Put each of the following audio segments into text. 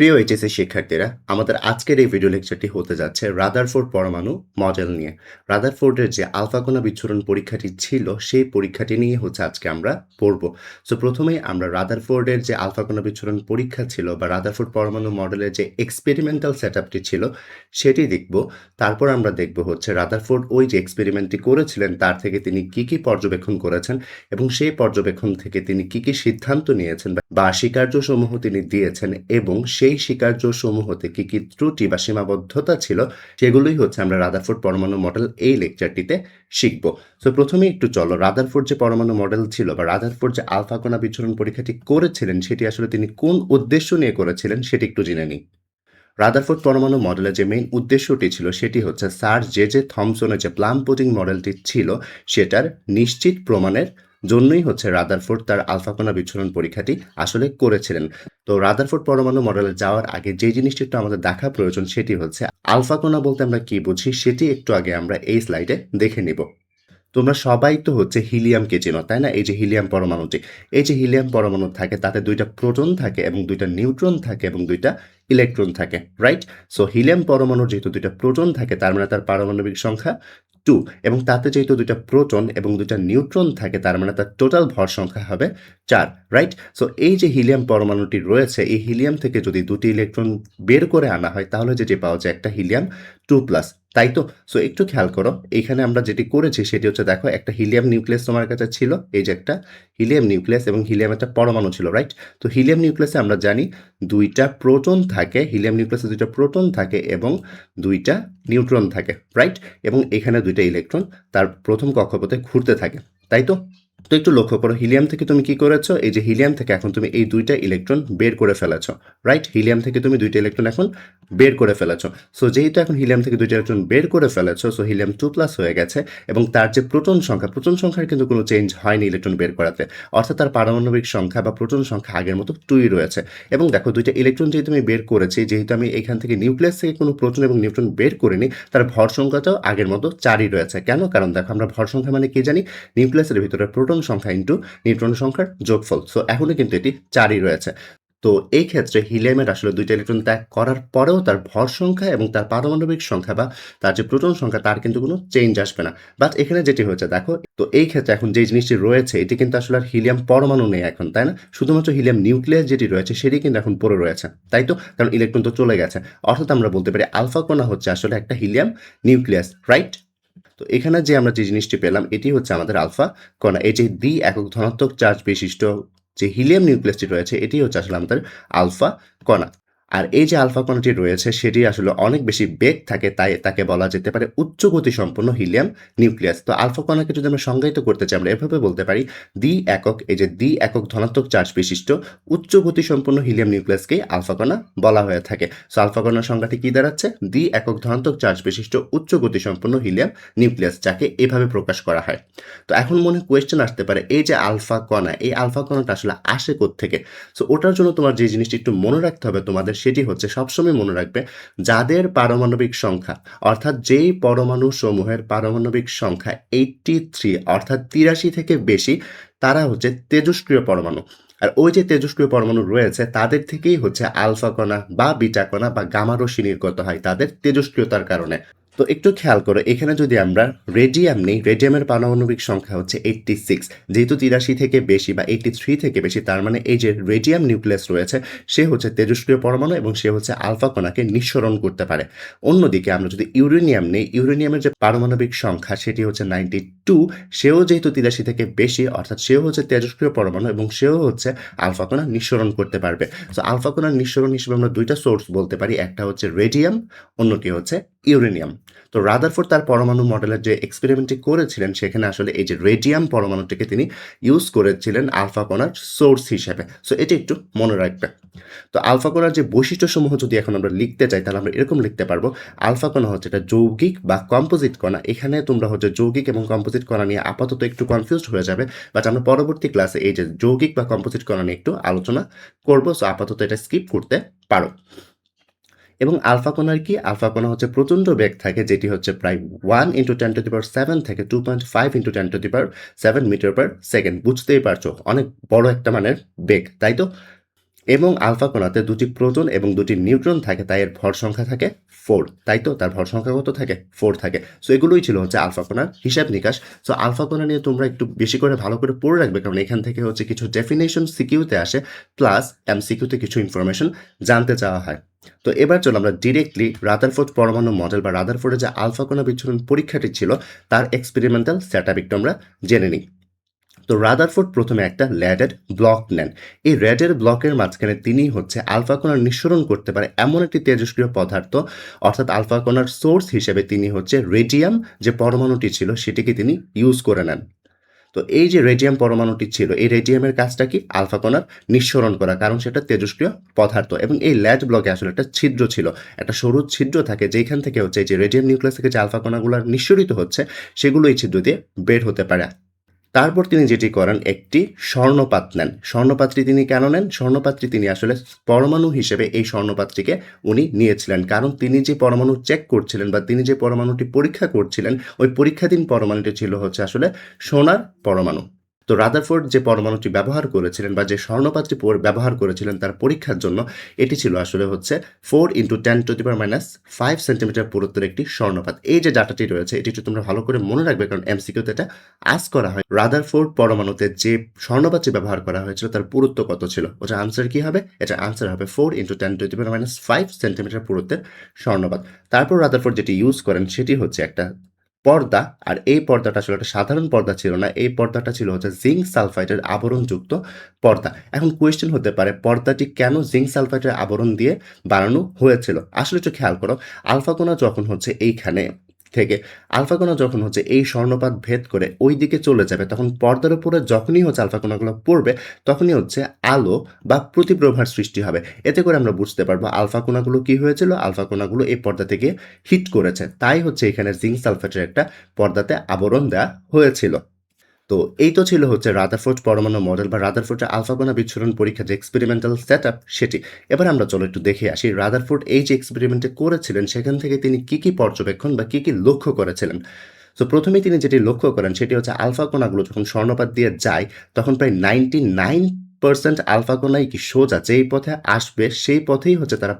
প্রিয় এইচএসসি শিক্ষার্থীরা, আমাদের আজকের এই ভিডিও লেকচারটি হতে যাচ্ছে রাদারফোর্ড পরমাণু মডেল নিয়ে। রাদারফোর্ডের যে আলফাকোনা বিচ্ছুরণ পরীক্ষাটি ছিল, সেই পরীক্ষাটি নিয়ে হচ্ছে আজকে আমরা পড়ব। সো প্রথমেই আমরা রাদারফোর্ডের যে আলফাকোনা বিচ্ছুরণ পরীক্ষা ছিল বা রাদারফোর্ড পরমাণু মডেলের যে এক্সপেরিমেন্টাল সেট ছিল, সেটি দেখব। তারপর আমরা দেখব হচ্ছে রাদারফোর্ড ওই যে এক্সপেরিমেন্টটি করেছিলেন, তার থেকে তিনি কি কি পর্যবেক্ষণ করেছেন এবং সেই পর্যবেক্ষণ থেকে তিনি কি কি সিদ্ধান্ত নিয়েছেন বা স্বীকার্যসমূহ তিনি দিয়েছেন এবং সেই স্বীকার্যসমূহতে কি কি ত্রুটি বা সীমাবদ্ধতা ছিল, সেগুলোই হচ্ছে আমরা রাদারফোর্ড পরমাণু মডেল এই লেকচারটিতে শিখব। তো প্রথমে একটু চলো রাদারফোর্ড যে পরমাণু মডেল ছিল বা রাদারফোর্ড যে আলফা কণা বিচ্ছুরণ পরীক্ষাটি করেছিলেন, সেটি আসলে তিনি কোন উদ্দেশ্য নিয়ে করেছিলেন, সেটি একটু জেনে নিই। রাদারফোর্ড পরমাণু মডেলের যে মেইন উদ্দেশ্যটি ছিল, সেটি হচ্ছে স্যার জে জে থমসনের যে প্লাম পুডিং মডেলটি ছিল, সেটার নিশ্চিত প্রমাণের জন্যই হচ্ছে রাদারফোর্ড তার আলফাকোনা বিচ্ছুরণ পরীক্ষাটি আসলে করেছিলেন। তো রাদারফোর্ড পরমাণু মডেলে যাওয়ার আগে যে জিনিসটি একটু আমাদের দেখা প্রয়োজন সেটি হচ্ছে আলফাকোনা বলতে আমরা কি বুঝি সেটি একটু আগে আমরা এই স্লাইডে দেখে নিব। তোমরা সবাই তো হচ্ছে হিলিয়ামকে চেনো, তাই না? এই যে হিলিয়াম পরমাণুটি, এই যে হিলিয়াম পরমাণু থাকে তাতে দুইটা প্রোটন থাকে এবং দুইটা নিউট্রন থাকে এবং দুইটা ইলেকট্রন থাকে, রাইট? সো হিলিয়াম পরমাণুর যেহেতু দুইটা প্রোটন থাকে, তার মানে তার পারমাণবিক সংখ্যা টু এবং তাতে যেহেতু দুইটা প্রোটন এবং দুইটা নিউট্রন থাকে, তার মানে তার টোটাল ভর সংখ্যা হবে চার রাইট সো এই যে হিলিয়াম পরমাণুটি রয়েছে, এই হিলিয়াম থেকে যদি দুটি ইলেকট্রন বের করে আনা হয়, তাহলে যেটি পাওয়া যায়, একটা হিলিয়াম টু প্লাস তাই তো? সো একটু খেয়াল করো, এখানে আমরা যেটি করেছি সেটি হচ্ছে দেখো, একটা হিলিয়াম নিউক্লিয়াস তোমার কাছে ছিল, এই যে একটা হিলিয়াম নিউক্লিয়াস এবং হিলিয়াম একটা পরমাণু ছিল রাইট তো হিলিয়াম নিউক্লিয়াসে আমরা জানি দুইটা প্রোটন থাকে, হিলিয়াম নিউক্লিয়াসে দুইটা প্রোটন থাকে এবং দুইটা নিউট্রন থাকে রাইট এবং এখানে দুইটা ইলেকট্রন, তার প্রথম কক্ষপথে ঘুরতে থাকে, তাই তো? তো একটু লক্ষ্য করো, হিলিয়াম থেকে তুমি কি করেছ? এই যে হিলিয়াম থেকে এখন তুমি এই দুইটা ইলেকট্রন বের করে ফেলেছো রাইট হিলিয়াম থেকে তুমি দুইটা ইলেকট্রন এখন বের করে ফেলেছো। সো যেহেতু এখন হিলিয়াম থেকে দুইটা ইলেকট্রন বের করে ফেলেছো সো হিলিয়াম টু প্লাস হয়ে গেছে এবং তার যে প্রোটন সংখ্যা প্রোটন সংখ্যার কিন্তু কোনো চেঞ্জ হয়নি ইলেকট্রন বের করাতে। অর্থাৎ তার পারমাণবিক সংখ্যা বা প্রোটন সংখ্যা আগের মতো টুই রয়েছে। এবং দেখো, দুইটা ইলেকট্রন যেহেতু আমি বের করেছি, যেহেতু আমি এখান থেকে নিউক্লিয়াস থেকে কোনো প্রোটন এবং নিউট্রন বের করিনি, তার ভর সংখ্যাটাও আগের মতো চারই রয়েছে। কেন? কারণ দেখো, আমরা ভর সংখ্যা মানে কি জানি? নিউক্লিয়াসের ভিতরে প্রোটন সংখ্যা ইন্টু নিউট্রন সংখ্যার যোগফল। সো এখনও কিন্তু এটি চারই রয়েছে। তো, এই ক্ষেত্রে হিলিয়ামের আসলে দুইটা ইলেকট্রন ত্যাগ করার পরেও তার ভর সংখ্যা এবং তার পারমাণবিক সংখ্যা বা তার যে প্রোটন সংখ্যা, তার কিন্তু কোনো চেঞ্জ আসবে না। বাট এখানে যেটি হয়েছে, দেখো, তো এই ক্ষেত্রে এখন যে জিনিসটি রয়েছে, এটি কিন্তু আসলে আর হিলিয়াম পরমাণু নেই এখন, তাই না? শুধুমাত্র হিলিয়াম নিউক্লিয়াস যেটি রয়েছে, সেটি কিন্তু এখন পড়ে রয়েছে, তাই তো? কারণ ইলেকট্রন তো চলে গেছে। অর্থাৎ আমরা বলতে পারি আলফা কণা হচ্ছে আসলে একটা হিলিয়াম নিউক্লিয়াস রাইট তো এখানে যে আমরা যে জিনিসটি পেলাম, এটি হচ্ছে আমাদের আলফা। কণা এই যে দ্বি একক ধনাত্মক চার্জ বিশিষ্ট যে হিলিয়াম নিউক্লিয়াসটি রয়েছে এটি হচ্ছে আসলে আমাদের আলফা। কণা আর এই যে আলফা কণাটি রয়েছে, সেটি আসলে অনেক বেশি বেগ থাকে, তাই তাকে বলা যেতে পারে উচ্চ গতি সম্পন্ন হিলিয়াম নিউক্লিয়াস। তো আলফা কণাকে যদি আমরা সংজ্ঞায়িত করতে চাই, আমরা এভাবে বলতে পারি দ্বি একক, এই যে দ্বি একক ধনাত্মক চার্জ বিশিষ্ট উচ্চ গতি সম্পন্ন হিলিয়াম নিউক্লিয়াসকেই আলফা কণা বলা হয়ে থাকে। সো আলফা কণার সংজ্ঞাটি কী দাঁড়াচ্ছে? দ্বি একক ধনাত্মক চার্জ বিশিষ্ট উচ্চ গতি সম্পন্ন হিলিয়াম নিউক্লিয়াস, যাকে এভাবে প্রকাশ করা হয়। তো এখন মনে কোয়েশ্চেন আসতে পারে, এই যে আলফা কণা, এই আলফা কণাটা আসলে আসে থেকে সো ওটার জন্য তোমার যে জিনিসটি একটু মনে রাখতে হবে, তোমাদের সেটি হচ্ছে সবসময় মনে রাখবে যাদের পারমাণবিক সংখ্যা, অর্থাৎ যেই পরমাণু সমূহের পারমাণবিক সংখ্যা এইটটি থ্রি অর্থাৎ তিরাশি থেকে বেশি, তারা হচ্ছে তেজস্ক্রিয় পরমাণু। আর ওই যে তেজস্ক্রিয় পরমাণু রয়েছে, তাদের থেকেই হচ্ছে আলফা কণা বা বিটা কণা বা গামারশি নির্গত হয় তাদের তেজস্ক্রিয়তার কারণে। তো একটু খেয়াল করো, এখানে যদি আমরা রেডিয়াম নেই রেডিয়ামের পারমাণবিক সংখ্যা হচ্ছে এইটটি সিক্স যেহেতু তিরাশি থেকে বেশি বা এইটটি থ্রি থেকে বেশি, তার মানে এই যে রেডিয়াম নিউক্লিয়াস রয়েছে, সে হচ্ছে তেজস্ক্রিয় পরমাণু এবং সে হচ্ছে আলফা কণাকে নিঃসরণ করতে পারে। অন্যদিকে আমরা যদি ইউরেনিয়াম নেই ইউরেনিয়ামের যে পারমাণবিক সংখ্যা সেটি হচ্ছে নাইনটি টু সেও যেহেতু তিরাশি থেকে বেশি, অর্থাৎ সেও হচ্ছে তেজস্ক্রিয় পরমাণু এবং সেও হচ্ছে আলফা কণা নিঃসরণ করতে পারবে। সো আলফা কণার নিঃসরণ হিসেবে আমরা দুইটা সোর্স বলতে পারি, একটা হচ্ছে রেডিয়াম অন্যটি হচ্ছে ইউরেনিয়াম। তো রাদারফোর্ড তার পরমাণু মডেলের যে এক্সপেরিমেন্টটি করেছিলেন, সেখানে আসলে এই যে রেডিয়াম পরমাণুটিকে তিনি ইউজ করেছিলেন আলফা কণার সোর্স হিসেবে। সো এটি একটু মনে রাখবে তো আলফা কণার যে বৈশিষ্ট্যসমূহ যদি এখন আমরা লিখতে চাই, তাহলে আমরা এরকম লিখতে পারব। আলফা কণা হচ্ছে এটা যৌগিক বা কম্পোজিট কণা। এখানে তোমরা হচ্ছে যৌগিক এবং কম্পোজিট কণা নিয়ে আপাতত একটু কনফিউজড হয়ে যাবে। বাট আমরা পরবর্তী ক্লাসে এই যে যৌগিক বা কম্পোজিট কণা নিয়ে একটু আলোচনা করব। সো আপাতত এটা স্কিপ করতে পারো। এবং আলফা কোনার কি? আলফা কোনা হচ্ছে প্রচণ্ড বেগ থাকে, যেটি হচ্ছে প্রায় one into ten to the power seven থেকে two point five into ten to the power seven metre per second বুঝতেই পারছ? অনেক বড় একটা মানের বেগ, তাই তো? এবং আলফা কণাতে দুটি প্রোটন এবং দুটি নিউট্রন থাকে, তাই এর ভর সংখ্যা থাকে ফোর তাই তো? তার ভর সংখ্যা কত থাকে? ফোর থাকে। সো এগুলোই ছিল হচ্ছে আলফা কণার হিসাব নিকাশ। সো আলফা কণা নিয়ে তোমরা একটু বেশি করে ভালো করে পড়ে রাখবে, কারণ এখান থেকে হচ্ছে কিছু ডেফিনেশন সিকিউতে আসে প্লাস এম সিকিউতে কিছু ইনফরমেশন জানতে চাওয়া হয়। তো এবার চলো আমরা ডিরেক্টলি রাদারফোর্ড পরমাণু মডেল বা রাদারফোর্ডের যে আলফা কণা বিচ্ছুরণ পরীক্ষাটি ছিল, তার এক্সপেরিমেন্টাল সেট একটু আমরা জেনে নিই। তো রাদারফোর্ড প্রথমে একটা ল্যাডের ব্লক নেন। এই র্যাডের ব্লকের মাঝখানে তিনি হচ্ছে আলফা কণার নিঃসরণ করতে পারে এমন একটি তেজস্ক্রিয় পদার্থ, অর্থাৎ আলফা কণার সোর্স হিসেবে তিনি হচ্ছে রেডিয়াম যে পরমাণুটি ছিল, সেটিকে তিনি ইউজ করে নেন। তো এই যে রেডিয়াম পরমাণুটি ছিল, এই রেডিয়ামের কাজটা কি আলফা কণার নিঃসরণ করা? কারণ সেটা তেজস্ক্রিয় পদার্থ এবং এই ল্যাজ ব্লকে আসলে একটা ছিদ্র ছিল, একটা সরু ছিদ্র থাকে যেখান থেকে হচ্ছে যে রেডিয়াম নিউক্লিয়াস থেকে যে আলফা কণাগুলো নিঃসরিত হচ্ছে, সেগুলো এই ছিদ্র দিয়ে বের হতে পারে। তারপর তিনি যেটি করেন, একটি স্বর্ণপাত নেন। স্বর্ণপাত্রী তিনি কেন নেন? স্বর্ণপাত্রী তিনি আসলে পরমাণু হিসেবে এই স্বর্ণপাত্রীকে উনি নিয়েছিলেন। কারণ তিনি যে পরমাণু চেক করছিলেন বা তিনি যে পরমাণুটি পরীক্ষা করছিলেন, ওই পরীক্ষাধীন পরমাণুটি ছিল হচ্ছে আসলে সোনার পরমাণু। তো রাদারফোর্ড যে পরমাণুটি ব্যবহার করেছিলেন বা যে স্বর্ণপাত্রী ব্যবহার করেছিলেন তার পরীক্ষার জন্য, এটি ছিল আসলে হচ্ছে four into ten to the power minus five centimetre পুরুত্বের একটি স্বর্ণপাত। এই যে ডাটাটি রয়েছে, এটি তোমরা ভালো করে মনে রাখবে, কারণ এমসিকিউতে এটা আস করা হয়। রাদারফোর্ড পরমাণুতে যে স্বর্ণপাত্রী ব্যবহার করা হয়েছিল, তার পুরুত্ব কত ছিল? ওটা আনসার কি হবে? এটা আনসার হবে four into ten to the power minus five centimetre পুরুত্বের স্বর্ণপাত। তারপর রাদারফোর্ড যেটি ইউজ করেন, সেটি হচ্ছে একটা পর্দা, আর এই পর্দাটা আসলে একটা সাধারণ পর্দা ছিল না, এই পর্দাটা ছিল হচ্ছে জিঙ্ক সালফাইটের আবরণযুক্ত পর্দা। এখন কোয়েশ্চেন হতে পারে, পর্দাটি কেন জিঙ্ক সালফাইটের আবরণ দিয়ে বানানো হয়েছিল? আসলে একটু খেয়াল করো আলফাকোনা যখন হচ্ছে এইখানে থেকে আলফাকোনা যখন হচ্ছে এই স্বর্ণপাত ভেদ করে ওই দিকে চলে যাবে, তখন পর্দার উপরে যখনই হচ্ছে আলফাকোনাগুলো পড়বে, তখনই হচ্ছে আলো বা প্রতিপ্রভার সৃষ্টি হবে। এতে করে আমরা বুঝতে পারব আলফাকোনাগুলো কি হয়েছিল আলফাকোনাগুলো এই পর্দা থেকে হিট করেছে। তাই হচ্ছে এখানে জিঙ্ক সালফেটের একটা পর্দাতে আবরণ দেওয়া হয়েছিল। তো এই তো ছিল হচ্ছে রাদারফোর্ড পরমাণু মডেল বা রাদারফোর্ডের আলফাগোনা বিচ্ছুরণ পরীক্ষা যে এক্সপেরিমেন্টাল সেট সেটি। এবার আমরা চলো একটু দেখে আসি, রাদারফোর্ড এই যে এক্সপেরিমেন্টে করেছিলেন, সেখান থেকে তিনি কি কি পর্যবেক্ষণ বা কি কি লক্ষ্য করেছিলেন? তো প্রথমে তিনি যেটি লক্ষ্য করেন সেটি হচ্ছে আলফা যখন স্বর্ণপাত দিয়ে যায়, তখন প্রায় নাইনটি নাইন পার্সেন্ট আলফা কোনাই কি সোজা? যেই পথে আসবে, সেই পথেই হচ্ছে তারা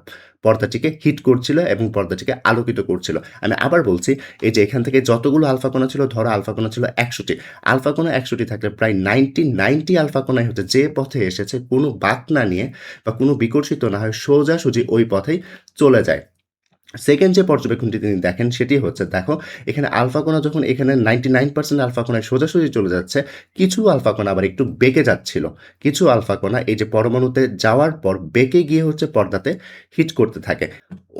পর্দাটিকে হিট করছিল এবং পর্দাটিকে আলোকিত করছিল। আমি আবার বলছি, এই যে এখান থেকে যতগুলো আলফাকোনা ছিল, ধরো আলফাকোনা ছিল একশোটি আলফাকোনা একশোটি থাকলে প্রায় নাইনটি নাইনটি আলফাকোনাই হচ্ছে যে পথে এসেছে, কোনো বাক না নিয়ে বা কোনো বিকর্ষিত না হয়, সোজাসুজি ওই পথেই চলে যায়। সেকেন্ড যে পর্যবেক্ষণটি তিনি দেখেন সেটি হচ্ছে, দেখো, এখানে আলফাকোনা যখন এখানে নাইনটি নাইন পার্সেন্ট আলফাকোনায় সোজাসুজি চলে যাচ্ছে, কিছু আলফাকোনা আবার একটু বেঁকে যাচ্ছিল। কিছু আলফাকোনা এই যে পরমাণুতে যাওয়ার পর বেঁকে গিয়ে হচ্ছে পর্দাতে হিট করতে থাকে।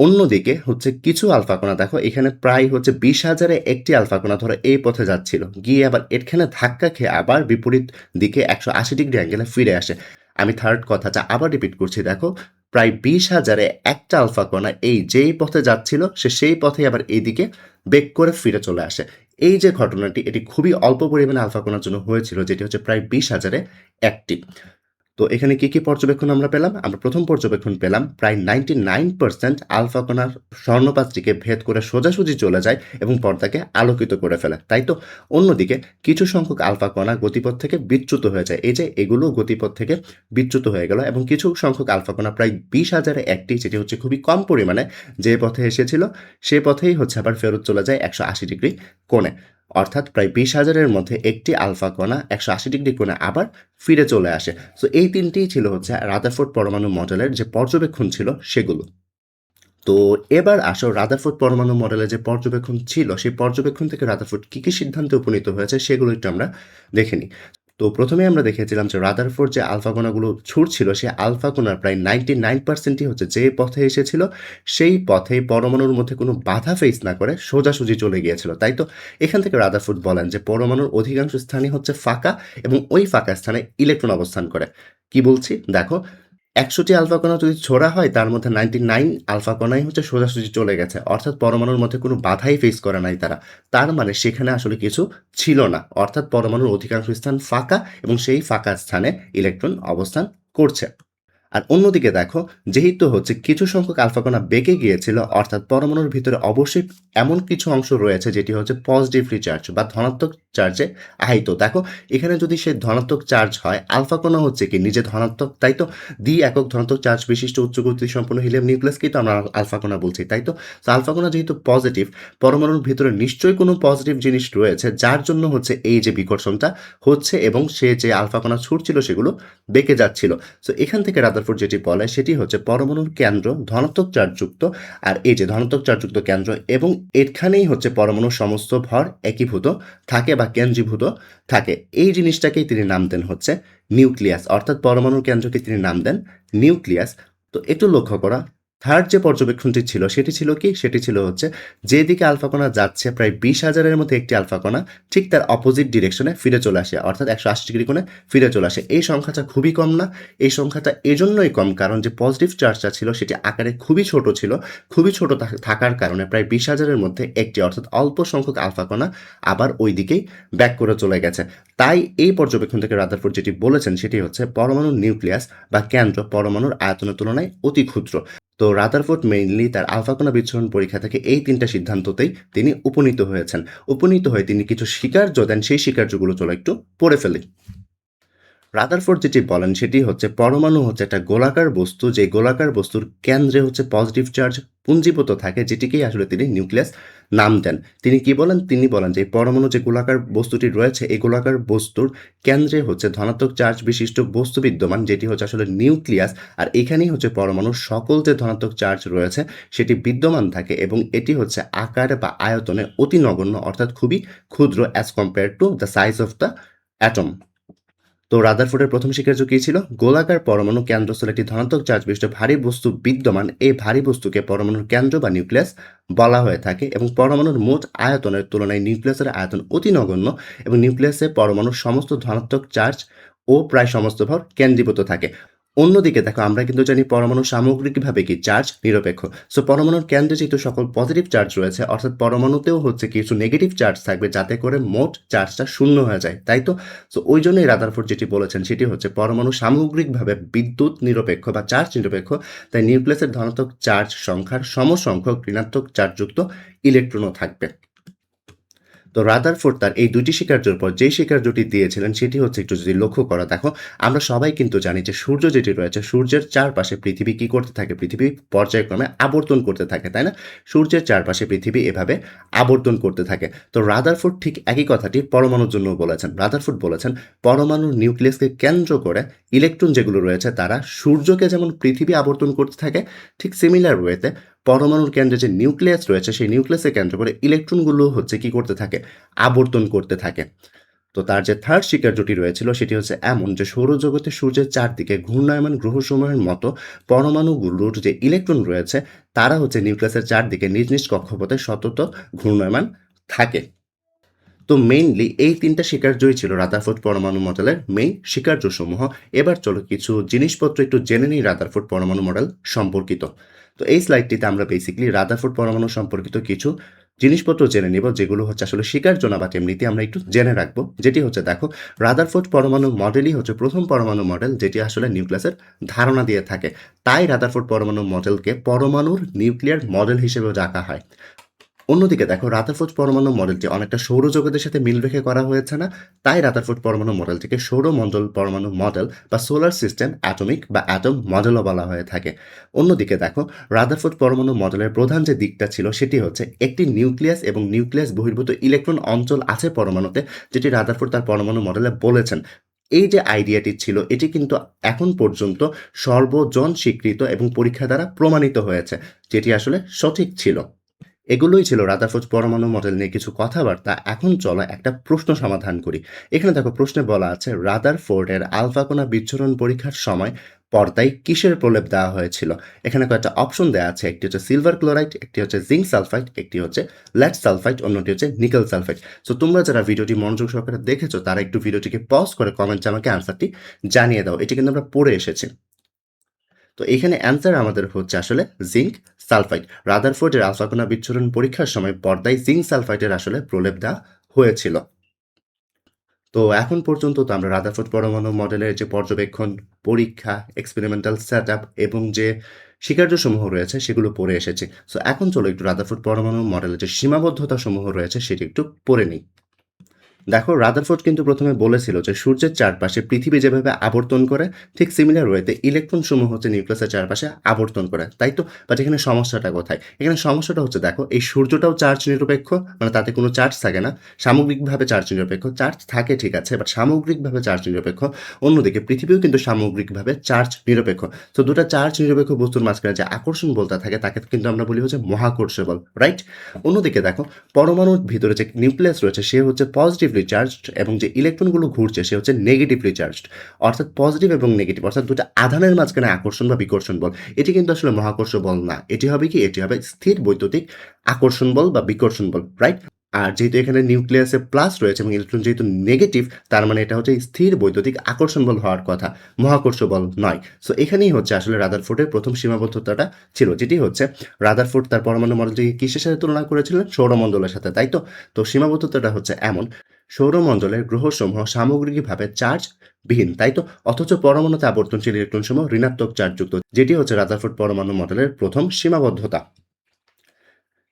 অন্যদিকে হচ্ছে কিছু আলফাকোনা দেখো, এখানে প্রায় হচ্ছে বিশ হাজারে একটি আলফাকোনা ধরো এই পথে যাচ্ছিল। গিয়ে আবার এখানে ধাক্কা খেয়ে আবার বিপরীত দিকে একশো আশি ডিগ্রি অ্যাঙ্গেলে ফিরে আসে। আমি থার্ড কথাটা আবার রিপিট করছি, দেখো প্রায় বিশ হাজারে একটা আলফা কণা এই যেই পথে যাচ্ছিল, সে সেই পথে আবার এইদিকে বেক করে ফিরে চলে আসে। এই যে ঘটনাটি, এটি খুবই অল্প পরিমাণে আলফা কণার জন্য হয়েছিল, যেটি হচ্ছে প্রায় বিশ হাজারে একটি। তো এখানে কি কি পর্যবেক্ষণ আমরা পেলাম? আমরা প্রথম পর্যবেক্ষণ পেলাম প্রায় নাইনটি নাইন পার্সেন্ট আলফা কণার স্বর্ণপাত্রীকে ভেদ করে সোজাসুজি চলে যায় এবং পর্দাকে আলোকিত করে ফেলে। তাই তো? অন্যদিকে কিছু সংখ্যক আলফা কণা গতিপথ থেকে বিচ্যুত হয়ে যায়। এই যে এগুলো গতিপথ থেকে বিচ্যুত হয়ে গেল এবং কিছু সংখ্যক আলফা কণা প্রায় বিশ হাজারে একটি, যেটি হচ্ছে খুবই কম পরিমাণে যে পথে এসেছিল, সে পথেই হচ্ছে আবার ফেরত চলে যায় একশো আশি ডিগ্রি কোণে। অর্থাৎ প্রায় বিশ হাজারের মধ্যে একটি আলফা কণা একশো আশি ডিগ্রি কোণে আবার ফিরে চলে আসে। সো এই তিনটিই ছিল হচ্ছে রাদারফোর্ড পরমাণু মডেলের যে পর্যবেক্ষণ ছিল সেগুলো। তো, এবার আসো রাদারফোর্ড পরমাণু মডেলের যে পর্যবেক্ষণ ছিল, সেই পর্যবেক্ষণ থেকে রাদারফোর্ড কী কী সিদ্ধান্তে উপনীত হয়েছে সেগুলো একটু আমরা দেখে নিই। তো প্রথমে আমরা দেখেছিলাম যে রাদারফোর্ড যে আলফা কোনাগুলো ছুটছিল সেই আলফা কোনার প্রায় নাইনটি নাইন পার্সেন্টই হচ্ছে যে পথে এসেছিল। সেই পথে পরমাণুর মধ্যে কোনো বাধা ফেস না করে সোজাসুজি চলে গিয়েছিল। তাই তো এখান থেকে রাদারফোর্ড বলেন যে পরমাণুর অধিকাংশ স্থানে হচ্ছে ফাঁকা এবং ওই ফাঁকা স্থানে ইলেকট্রন অবস্থান করে। কি বলছি? দেখো একশোটি আলফা কণা যদি ছোড়া হয়, তার মধ্যে নাইনটি নাইন আলফা কণাই হচ্ছে সোজাসুজি চলে গেছে। অর্থাৎ পরমাণুর মধ্যে কোনো বাধাই ফেস করে নাই তারা। তার মানে সেখানে আসলে কিছু ছিল না। অর্থাৎ পরমাণুর অধিকাংশ স্থান ফাঁকা এবং সেই ফাঁকা স্থানে ইলেকট্রন অবস্থান করছে। আর অন্যদিকে দেখো, যেহেতু হচ্ছে কিছু সংখ্যক আলফা কণা বেঁকে গিয়েছিল, অর্থাৎ পরমাণুর ভিতরে অবশ্যই এমন কিছু অংশ রয়েছে যেটি হচ্ছে পজিটিভলি চার্জ বা ধনাত্মক চার্জে আহিত। দেখো, এখানে যদি সে ধনাত্মক চার্জ হয়, আলফা কণা হচ্ছে কি নিজে ধনাত্মক, তাই তো? দ্বি একক ধনাত্মক চার্জ বিশিষ্ট উচ্চ গতি সম্পন্ন হিলিয়াম নিউক্লিয়াসকেই তো আমরা আলফা কণা বলছি, তাই তো? তো আলফা যেহেতু পজিটিভ পরমাণুর ভিতরে নিশ্চয়ই কোনো পজিটিভ জিনিস রয়েছে, যার জন্য হচ্ছে এই যে বিকর্ষণটা হচ্ছে এবং সে যে আলফা কণা ছুটছিল সেগুলো বেঁকে যাচ্ছিল। সো এখান থেকে রাদারফোর্ড যেটি বলে সেটি হচ্ছে পরমাণুর কেন্দ্র ধনাত্মক চার্জযুক্ত, আর এই যে ধনাত্মক চার্জযুক্ত কেন্দ্র এবং এখানেই হচ্ছে পরমাণুর সমস্ত ভর একীভূত, থাকে বা কেন্দ্রীভূত থাকে। এই জিনিসটাকেই তিনি নাম দেন হচ্ছে নিউক্লিয়াস, অর্থাৎ পরমাণুর কেন্দ্রকে তিনি নাম দেন নিউক্লিয়াস। তো একটু লক্ষ্য করা থার্ড যে পর্যবেক্ষণটি ছিল, সেটি ছিল কি? সেটি ছিল হচ্ছে, যেদিকে আলফা কণা যাচ্ছে প্রায় বিশ হাজারের মধ্যে একটি আলফা কণা, ঠিক তার অপোজিট ডিরেকশনে ফিরে চলে আসে, অর্থাৎ একশো আশি ডিগ্রি কোণে ফিরে চলে আসে। এই সংখ্যাটা খুবই কম না, এই সংখ্যাটা এজন্যই কম, কারণ যে পজিটিভ চার্জটা ছিল, সেটি আকারে খুবই ছোট ছিল, খুবই ছোট থাকার কারণে প্রায় বিশ হাজারের মধ্যে একটি, অর্থাৎ অল্প সংখ্যক আলফা কণা আবার ওই দিকেই ব্যাক করে চলে গেছে। তাই এই পর্যবেক্ষণ থেকে রাদারফোর্ড যেটি বলেছেন, সেটি হচ্ছে পরমাণুর নিউক্লিয়াস বা কেন্দ্র পরমাণুর আয়তনের তুলনায় অতি ক্ষুদ্র। তো রাদারফোর্ড মেইনলি তার আলফাকোনা বিচ্ছরণ পরীক্ষা থেকে এই তিনটা সিদ্ধান্ততেই তিনি উপনীত হয়েছেন। উপনীত হয়ে তিনি কিছু স্বীকার্য দেন, সেই স্বীকার্যগুলো চলো একটু পড়ে ফেলি। রাদারফোর্ড যেটি বলেন, সেটি হচ্ছে পরমাণু হচ্ছে একটা গোলাকার বস্তু, যে গোলাকার বস্তুর কেন্দ্রে হচ্ছে পজিটিভ চার্জ পুঞ্জীভূত থাকে, যেটিকেই আসলে তিনি নিউক্লিয়াস নাম দেন। তিনি কি বলেন? তিনি বলেন যে পরমাণু যে গোলাকার বস্তুটি রয়েছে, এই গোলাকার বস্তুর কেন্দ্রে হচ্ছে ধনাত্মক চার্জ বিশিষ্ট বস্তু বিদ্যমান, যেটি হচ্ছে আসলে নিউক্লিয়াস আর এখানেই হচ্ছে পরমাণুর সকল যে ধনাত্মক চার্জ রয়েছে, সেটি বিদ্যমান থাকে এবং এটি হচ্ছে আকার বা আয়তনে অতি নগণ্য, অর্থাৎ খুবই ক্ষুদ্র as compare to the size of the atom তো রাদারফোর্ডের প্রথম স্বীকার্য কী ছিল। গোলাকার পরমাণু কেন্দ্রস্থলে একটি ধনাত্মক চার্জ বিশিষ্ট ভারী বস্তু বিদ্যমান। এই ভারী বস্তুকে পরমাণুর কেন্দ্র বা নিউক্লিয়াস বলা হয়ে থাকে এবং পরমাণুর মোট আয়তনের তুলনায় নিউক্লিয়াসের আয়তন অতি নগণ্য এবং নিউক্লিয়াসে পরমাণুর সমস্ত ধনাত্মক চার্জ ও প্রায় সমস্ত ভর কেন্দ্রীভূত থাকে। অন্যদিকে দেখো, আমরা কিন্তু জানি পরমাণু সামগ্রিকভাবে কি চার্জ নিরপেক্ষ। সো পরমাণুর কেন্দ্রে যেহেতু সকল পজিটিভ চার্জ রয়েছে, অর্থাৎ পরমাণুতেও হচ্ছে কিছু নেগেটিভ চার্জ থাকবে, যাতে করে মোট চার্জটা শূন্য হয়ে যায়, তাই তো? সো ওই জন্যই রাদারফোর্ড যেটি বলেছেন, সেটি হচ্ছে পরমাণু সামগ্রিকভাবে বিদ্যুৎ নিরপেক্ষ বা চার্জ নিরপেক্ষ, তাই নিউক্লিয়াসের ধনাত্মক চার্জ সংখ্যার সমসংখ্যক ঋণাত্মক চার্জযুক্ত ইলেকট্রনও থাকবে। তো রাদারফোর্ড তার এই দুটি স্বীকার্যের পর যেই স্বীকার্যটি দিয়েছিলেন, সেটি হচ্ছে একটু যদি লক্ষ্য করা, দেখো, আমরা সবাই কিন্তু জানি যে সূর্য যেটি রয়েছে, সূর্যের চারপাশে পৃথিবী কি করতে থাকে? পৃথিবী পর্যায়ক্রমে আবর্তন করতে থাকে, তাই না? সূর্যের চারপাশে পৃথিবী এভাবে আবর্তন করতে থাকে। তো রাদারফোর্ড ঠিক একই কথাটি পরমাণুর জন্য বলেছেন। রাদারফোর্ড বলেছেন, পরমাণুর নিউক্লিয়াসকে কেন্দ্র করে ইলেকট্রন যেগুলো রয়েছে, তারা সূর্যকে যেমন পৃথিবী আবর্তন করতে থাকে, ঠিক সিমিলার ওয়েতে পরমাণুর কেন্দ্রে যে নিউক্লিয়াস রয়েছে, সেই নিউক্লিয়াসকে কেন্দ্র করে ইলেকট্রনগুলো হচ্ছে কি করতে থাকে? আবর্তন করতে থাকে। তো তার যে থার্ড স্বীকার্যটি রয়েছিল, সেটি হচ্ছে এমন যে সৌরজগতে সূর্যের চারদিকে ঘূর্ণায়মান গ্রহসমূহের মতো পরমাণুগুলোর যে ইলেকট্রন রয়েছে, তারা হচ্ছে নিউক্লিয়াসের চারদিকে নিজ নিজ কক্ষপথে সতত ঘূর্ণায়মান থাকে। তো মেইনলি এই তিনটা স্বীকার্যই ছিল রাদারফোর্ড পরমাণু মডেলের মেইন স্বীকার্যসমূহ এবার চলো কিছু জিনিসপত্র একটু জেনে নিই রাদারফোর্ড পরমাণু মডেল সম্পর্কিত। তো এই স্লাইডটিতে আমরা বেসিক্যালি রাদারফোর্ড পরমাণু সম্পর্কিত কিছু জিনিসপত্র জেনে নেব, যেগুলো হচ্ছে আসলে শিকার না বা এমনিতে আমরা একটু জেনে রাখব। যেটি হচ্ছে দেখো রাদারফোর্ড পরমাণু মডেলই হচ্ছে প্রথম পরমাণু মডেল যেটি আসলে নিউক্লিয়াসের ধারণা দিয়ে থাকে। তাই রাদারফোর্ড পরমাণু মডেলকে পরমাণুর নিউক্লিয়ার মডেল হিসেবেও ডাকা হয়। অন্যদিকে দেখো রাদারফোর্ড পরমাণু মডেলটি অনেকটা সৌরজগতের সাথে মিল রেখে করা হয়েছে না? তাই রাদারফোর্ড পরমাণু মডেলটিকে সৌরমণ্ডল পরমাণু মডেল বা সোলার সিস্টেম অ্যাটমিক বা অ্যাটম মডেলও বলা হয়ে থাকে। অন্যদিকে দেখো রাদারফোর্ড পরমাণু মডেলের প্রধান যে দিকটা ছিল, সেটি হচ্ছে একটি নিউক্লিয়াস এবং নিউক্লিয়াস বহির্ভূত ইলেকট্রন অঞ্চল আছে পরমাণুতে, যেটি রাদারফোর্ড তার পরমাণু মডেলে বলেছেন। এই যে আইডিয়াটি ছিল, এটি কিন্তু এখন পর্যন্ত সর্বজন স্বীকৃত এবং পরীক্ষা দ্বারা প্রমাণিত হয়েছে, যেটি আসলে সঠিক ছিল। এগুলোই ছিল রাদারফোর্ড পরমাণু মডেল নিয়ে কিছু কথাবার্তা। এখন চলো একটা প্রশ্ন সমাধান করি। এখানে দেখো প্রশ্নে বলা আছে, রাদারফোর্ডের আলফা কণা বিচ্ছুরণ পরীক্ষার সময় পর্দায় কিসের প্রলেপ দেওয়া হয়েছিল? এখানে কয়েকটা অপশন দেওয়া আছে, একটি হচ্ছে সিলভার ক্লোরাইড একটি হচ্ছে জিঙ্ক সালফাইড একটি হচ্ছে লেড সালফাইড অন্যটি হচ্ছে নিকেল সালফাইড সো তোমরা যারা ভিডিওটি মনোযোগ সহকারে দেখেছ, তারা একটু ভিডিওটিকে পজ করে কমেন্টে আমাকে আনসারটি জানিয়ে দাও। এটি কিন্তু আমরা পড়ে এসেছি। তো এখানে অ্যান্সার আমাদের হচ্ছে আসলে জিঙ্ক সালফাইড রাদারফোর্ডের আলফাকোনা বিচ্ছুরণ পরীক্ষার সময় পর্দায় জিঙ্ক সালফাইডের আসলে প্রলেপ দেওয়া হয়েছিল তো এখন পর্যন্ত তো আমরা রাদারফোর্ড পরমাণু মডেলের যে পর্যবেক্ষণ, পরীক্ষা, এক্সপেরিমেন্টাল সেটআপ এবং যে স্বীকার্যসমূহ রয়েছে সেগুলো পড়ে এসেছি। সো এখন চলো একটু রাদারফোর্ড পরমাণু মডেলের যে সীমাবদ্ধতা সমূহ রয়েছে সেটি একটু পড়ে নিই। দেখো রাদারফোর্ড কিন্তু প্রথমে বলেছিল যে সূর্যের চারপাশে পৃথিবী যেভাবে আবর্তন করে, ঠিক সিমিলার ওয়েতে ইলেকট্রন সমূহ হচ্ছে নিউক্লিয়াসের চারপাশে আবর্তন করে, তাই তো? বাট এখানে সমস্যাটা কোথায়? এখানে সমস্যাটা হচ্ছে, দেখো, এই সূর্যটাও চার্জ নিরপেক্ষ মানে তাতে কোনো চার্জ থাকে না। সামগ্রিকভাবে চার্জ নিরপেক্ষ চার্জ থাকে ঠিক আছে বাট সামগ্রিকভাবে চার্জ নিরপেক্ষ। অন্যদিকে পৃথিবীও কিন্তু সামগ্রিকভাবে চার্জ নিরপেক্ষ। তো দুটো চার্জ নিরপেক্ষ বস্তুর মাঝখানে যে আকর্ষণ বলতে থাকে, তাকে কিন্তু আমরা বলি হচ্ছে মহাকর্ষ বল রাইট অন্যদিকে দেখো, পরমাণুর ভিতরে যে নিউক্লিয়াস রয়েছে, সে হচ্ছে পজিটিভলি চার্জড এবং যে ইলেকট্রনগুলো ঘুরছে, সে হচ্ছে নেগেটিভলি চার্জড অর্থাৎ পজিটিভ এবং নেগেটিভ অর্থাৎ দুটো আধানের মাঝখানে আকর্ষণ বা বিকর্ষণ বল। এটি কিন্তু আসলে মহাকর্ষ বল না। এটি হবে কি? এটি হবে স্থির বৈদ্যুতিক আকর্ষণ বল বা বিকর্ষণ বল রাইট আর যেহেতু এখানে নিউক্লিয়াসে প্লাস রয়েছে এবং ইলেকট্রন যেহেতু নেগেটিভ তার মানে এটা হচ্ছে স্থির বৈদ্যুতিক আকর্ষণ বল হওয়ার কথা, মহাকর্ষ বল নয়। সো এখানেই হচ্ছে আসলে রাদারফোর্ডের প্রথম সীমাবদ্ধতাটা ছিল, যেটি হচ্ছে রাদারফোর্ড তার পরমাণু মডেলটিকে কিসের সাথে তুলনা করেছিলেন? সৌরমণ্ডলের সাথে, তাই তো? তো সীমাবদ্ধতাটা হচ্ছে এমন। সৌরমণ্ডলের গ্রহসমূহ সামগ্রিকভাবে চার্জ বিহীন তাই তো? অথচ পরমাণুতে আবর্তনশীল ইলেকট্রনসমূহ ঋণাত্মক চার্জযুক্ত, যেটি হচ্ছে রাদারফোর্ড পরমাণু মডেলের প্রথম সীমাবদ্ধতা।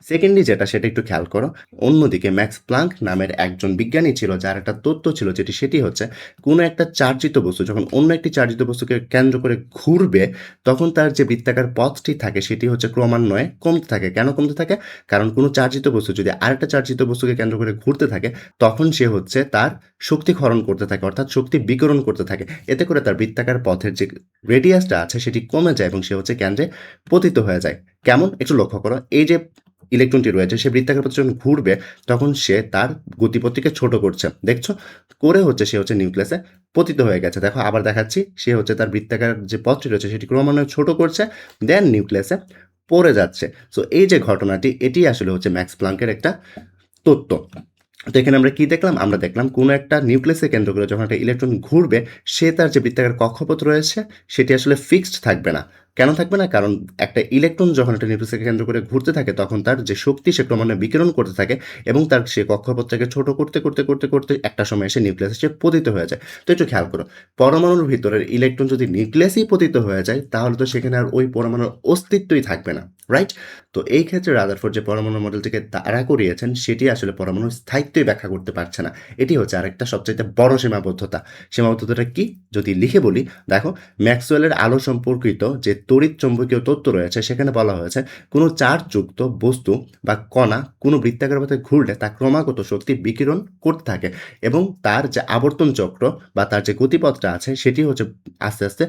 সেকেন্ডলি যেটা সেটা একটু খেয়াল করো, অন্যদিকে ম্যাক্স প্লাঙ্ক নামের একজন বিজ্ঞানী ছিল যার একটা তথ্য ছিল যেটি সেটি হচ্ছে, কোনো একটা চার্জিত বস্তু যখন অন্য একটি চার্জিত বস্তুকে কেন্দ্র করে ঘুরবে, তখন তার যে বৃত্তাকার পথটি থাকে সেটি হচ্ছে ক্রমান্বয়ে কমতে থাকে। কেন কমতে থাকে? কারণ কোনো চার্জিত বস্তু যদি আরেকটা চার্জিত বস্তুকে কেন্দ্র করে ঘুরতে থাকে, তখন সে হচ্ছে তার শক্তি ক্ষরণ করতে থাকে, অর্থাৎ শক্তি বিকরণ করতে থাকে। এতে করে তার বৃত্তাকার পথের যে রেডিয়াসটা আছে সেটি কমে যায় এবং সে হচ্ছে কেন্দ্রে পতিত হয়ে যায়। কেমন? একটু লক্ষ্য করো, এই যে ইলেকট্রনটি রয়েছে, সে বৃত্তাকার পথে যখন ঘুরবে, তখন সে তার গতিপথটিকে ছোট করছে। দেখছ? করে হচ্ছে সে হচ্ছে নিউক্লিয়াসে পতিত হয়ে গেছে। দেখো, আবার দেখাচ্ছি, সে হচ্ছে তার বৃত্তাকার যে পথটি রয়েছে, সেটি ক্রমান্বয়ে ছোট করছে দেন নিউক্লিয়াসে পড়ে যাচ্ছে। সো এই যে ঘটনাটি, এটি আসলে হচ্ছে ম্যাক্স প্লাঙ্কের একটা তত্ত্ব। তো এখানে আমরা কি দেখলাম? আমরা দেখলাম কোনো একটা নিউক্লিয়াসে কেন্দ্র করে যখন একটা ইলেকট্রন ঘুরবে, সে তার যে বৃত্তাকার কক্ষপথ রয়েছে, সেটি আসলে ফিক্সড থাকবে না। কেন থাকবে না? কারণ একটা ইলেকট্রন যখন একটা নিউক্লিয়াসকে কেন্দ্র করে ঘুরতে থাকে, তখন তার যে শক্তি সে ক্রমান্বয়ে বিকিরণ করতে থাকে এবং তার সে কক্ষপথটাকে ছোট করতে করতে করতে করতে একটা সময় এসে নিউক্লিয়াসে সে পতিত হয়ে যায়। তো একটু খেয়াল করো, পরমাণুর ভিতরের ইলেকট্রন যদি নিউক্লিয়াসেই পতিত হয়ে যায়, তাহলে তো সেখানে আর ওই পরমাণুর অস্তিত্বই থাকবে না রাইট তো এই ক্ষেত্রে রাদারফোর্ড যে পরমাণু মডেলটিকে তারা করিয়েছেন, সেটি আসলে পরমাণুর স্থায়িত্বই ব্যাখ্যা করতে পারছে না। এটি হচ্ছে আরেকটা সবচাইতে বড় সীমাবদ্ধতা। সীমাবদ্ধতাটা কি? যদি লিখে বলি, দেখো, ম্যাক্সওয়েলের আলো সম্পর্কিত যে তড়িৎ চৌম্বকীয় তত্ত্ব রয়েছে, সেখানে বলা হয়েছে কোনো চার্জযুক্ত বস্তু বা কণা কোনো বৃত্তাকার পথে ঘুরলে তা ক্রমাগত শক্তি বিকিরণ করতে থাকে এবং তার যে আবর্তন চক্র বা তার যে গতিপথটা আছে সেটি হচ্ছে আস্তে আস্তে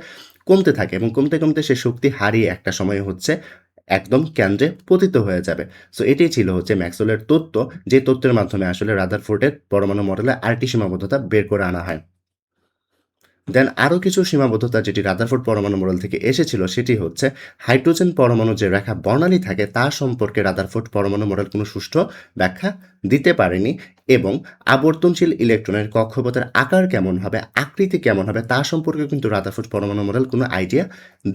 কমতে থাকে এবং কমতে কমতে সে শক্তি হারিয়ে একটা সময় হচ্ছে একদম কেন্দ্রে পতিত হয়ে যাবে। সো এটাই ছিল হচ্ছে ম্যাক্সওয়েলের তত্ত্ব, যে তত্ত্বের মাধ্যমে আসলে রাদারফোর্ডের পরমাণু মডেলে আরেকটি সীমাবদ্ধতা বের করে আনা হয়। দেন আরও কিছু সীমাবদ্ধতা যেটি রাদারফোর্ড পরমাণু মডেল থেকে এসেছিল সেটি হচ্ছে হাইড্রোজেন পরমাণু যে রেখা বর্ণালী থাকে তা সম্পর্কে রাদারফোর্ড পরমাণু মডেল কোনো সুষ্ঠু ব্যাখ্যা দিতে পারেনি এবং আবর্তনশীল ইলেকট্রনের কক্ষপথের আকার কেমন হবে, আকৃতি কেমন হবে তা সম্পর্কে কিন্তু রাদারফোর্ড পরমাণু মডেল কোনো আইডিয়া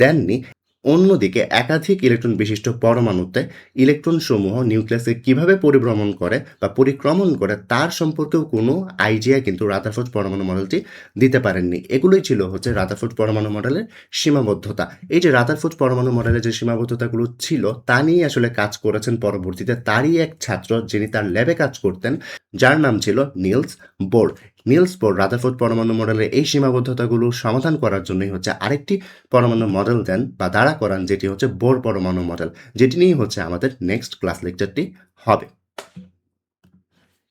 দেননি। অন্যদিকে একাধিক ইলেকট্রন বিশিষ্ট পরমাণুতে ইলেকট্রনসমূহ নিউক্লিয়াসে কীভাবে পরিভ্রমণ করে বা পরিক্রমণ করে তার সম্পর্কেও কোনো আইডিয়া কিন্তু রাদারফোর্ড পরমাণু মডেলটি দিতে পারেননি। এগুলোই ছিল হচ্ছে রাদারফোর্ড পরমাণু মডেলের সীমাবদ্ধতা। এই যে রাদারফোর্ড পরমাণু মডেলের যে সীমাবদ্ধতাগুলো ছিল, তা নিয়ে আসলে কাজ করেছেন পরবর্তীতে তারই এক ছাত্র যিনি তার ল্যাবে কাজ করতেন, যার নাম ছিল নিলস বোর নিলস পর রাদারফোর্ড পরমাণু মডেলের এই সীমাবদ্ধতাগুলো সমাধান করার জন্যই হচ্ছে আরেকটি পরমাণু মডেল দেন বা দাঁড়া করান, যেটি হচ্ছে বোর পরমাণু মডেল, যেটি নিয়েই হচ্ছে আমাদের নেক্সট ক্লাস লেকচারটি হবে।